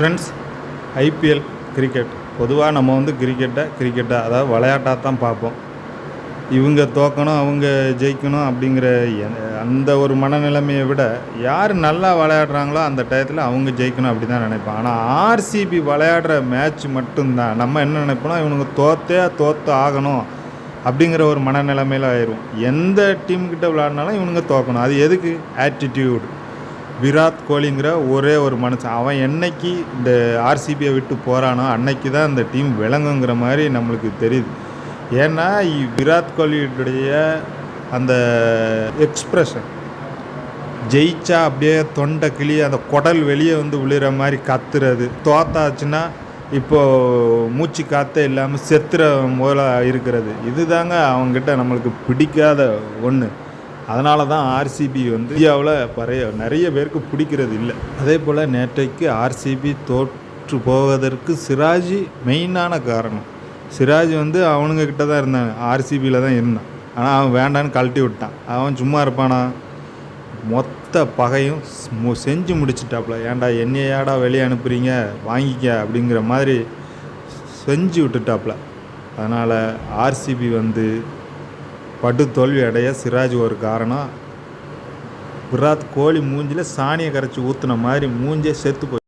Friends IPL cricket பொதுவாக நம்ம வந்து கிரிக்கெட்டை கிரிக்கெட்டை அதாவது விளையாட்டாக தான் பார்ப்போம். இவங்க தோக்கணும் அவங்க ஜெயிக்கணும் அப்படிங்கிற எ- அந்த ஒரு மனநிலைமையை விட யார் நல்லா விளையாடுறாங்களோ அந்த டயத்தில் அவங்க ஜெயிக்கணும் அப்படி தான் நினைப்போம் ஆனால் ஆர்சிபி விளையாடுற மேட்ச் மட்டும்தான். நம்ம என்ன நினைப்போம்னா இவனுங்க தோத்தே தோற்று ஆகணும் அப்படிங்கிற ஒரு மனநிலைமையில் ஆயிரும். எந்த டீம்கிட்ட விளையாடினாலும் இவனுங்க தோக்கணும். அது எதுக்கு? ஆட்டிடியூடு விராட் கோலிங்கிற ஒரே ஒரு மனுஷன். அவன் என்னைக்கு இந்த ஆர்சிபியை விட்டு போகிறானோ அன்னைக்கு தான் இந்த டீம் விளங்குங்கிற மாதிரி நம்மளுக்கு தெரியுது. ஏன்னா விராட் கோலியுடைய அந்த எக்ஸ்ப்ரெஷன் ஜெயிச்சா அப்படியே தொண்டை கிளி அந்த குடல் வெளியே வந்து விழுற மாதிரி கத்துறது தோத்தாச்சுன்னா இப்போது மூச்சு காற்றே இல்லாமல் செத்துற போல இருக்கிறது. இதுதாங்க அவங்ககிட்ட நம்மளுக்கு பிடிக்காத ஒன்று அதனால தான் ஆர்சிபி வந்து இந்தியாவில் பறைய நிறைய பேருக்கு பிடிக்கிறது இல்லை. அதே போல் நேற்றைக்கு ஆர்சிபி தோற்று போவதற்கு சிராஜி மெயினான காரணம். சிராஜ் வந்து அவனுங்க கிட்ட தான் இருந்தான் ஆர்சிபியில் தான் இருந்தான். ஆனால் அவன் வேண்டான்னு கழட்டி விட்டான். அவன் சும்மா இருப்பானா? மொத்த பகையும் செஞ்சு முடிச்சிட்டாப்புல ஏன்டா என்னையாடா வெளியே அனுப்புறீங்க? வாங்கிக்க அப்படிங்கிற மாதிரி செஞ்சு விட்டுட்டாப்புல அதனால் ஆர்சிபி வந்து படு தோல்வி அடைய சிராஜ் ஒரு காரணம். விராட் கோலி மூஞ்சில சாணியை கரைச்சி ஊற்றுன மாதிரி மூஞ்சே செத்து போய்